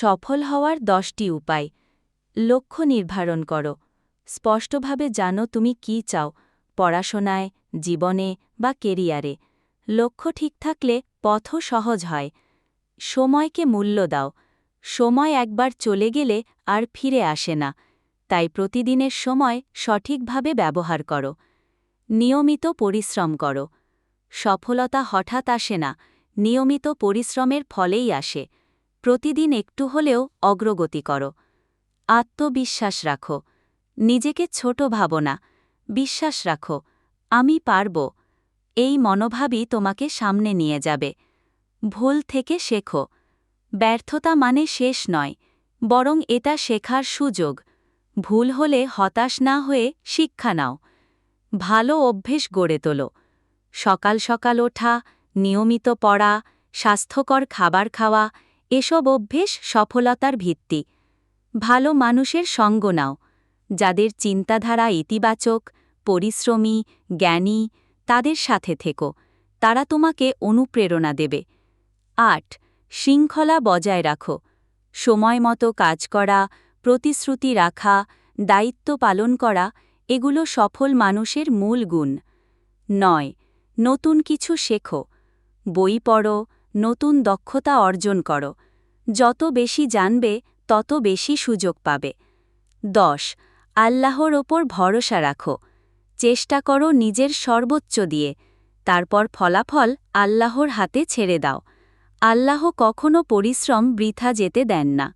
সফল হওয়ার দশটি উপায়। লক্ষ্য নির্ধারণ করো। স্পষ্টভাবে জানো তুমি কি চাও, পড়াশোনায়, জীবনে বা কেরিয়ারে। লক্ষ্য ঠিক থাকলে পথও সহজ হয়। সময়কে মূল্য দাও। সময় একবার চলে গেলে আর ফিরে আসে না। তাই প্রতিদিনের সময় সঠিকভাবে ব্যবহার করো। নিয়মিত পরিশ্রম করো। সফলতা হঠাৎ আসে না। নিয়মিত পরিশ্রমের ফলেই আসে। প্রতিদিন একটু হলেও অগ্রগতি করো। আত্মবিশ্বাস রাখো। নিজেকে ছোট ভাবো না। বিশ্বাস রাখো, আমি পারব। এই মনোভাবই তোমাকে সামনে নিয়ে যাবে। ভুল থেকে শেখো। ব্যর্থতা মানে শেষ নয়, বরং এটা শেখার সুযোগ। ভুল হলে হতাশ না হয়ে শিক্ষা নাও। ভালো অভ্যেস গড়ে তোলো। সকাল সকাল ওঠা, নিয়মিত পড়া, স্বাস্থ্যকর খাবার খাওয়া এসব অভ্যেস সফলতার ভিত্তি। ভালো মানুষের সঙ্গ নাও, যাদের চিন্তাধারা ইতিবাচক, পরিশ্রমী, জ্ঞানী, তাদের সাথে থেকো, তারা তোমাকে অনুপ্রেরণা দেবে। আট, শৃঙ্খলা বজায় রাখো, সময় মতো কাজ করা, প্রতিশ্রুতি রাখা, দায়িত্ব পালন করা, এগুলো সফল মানুষের মূল গুণ। নয়, নতুন কিছু শেখো, বই পড়ো নতুন দক্ষতা অর্জন করো। যত বেশি জানবে, তত বেশি সুযোগ পাবে। দশ, আল্লাহর ওপর ভরসা রাখো। চেষ্টা করো নিজের সর্বোচ্চ দিয়ে। তারপর ফলাফল আল্লাহর হাতে ছেড়ে দাও। আল্লাহ কখনো পরিশ্রম বৃথা যেতে দেন না।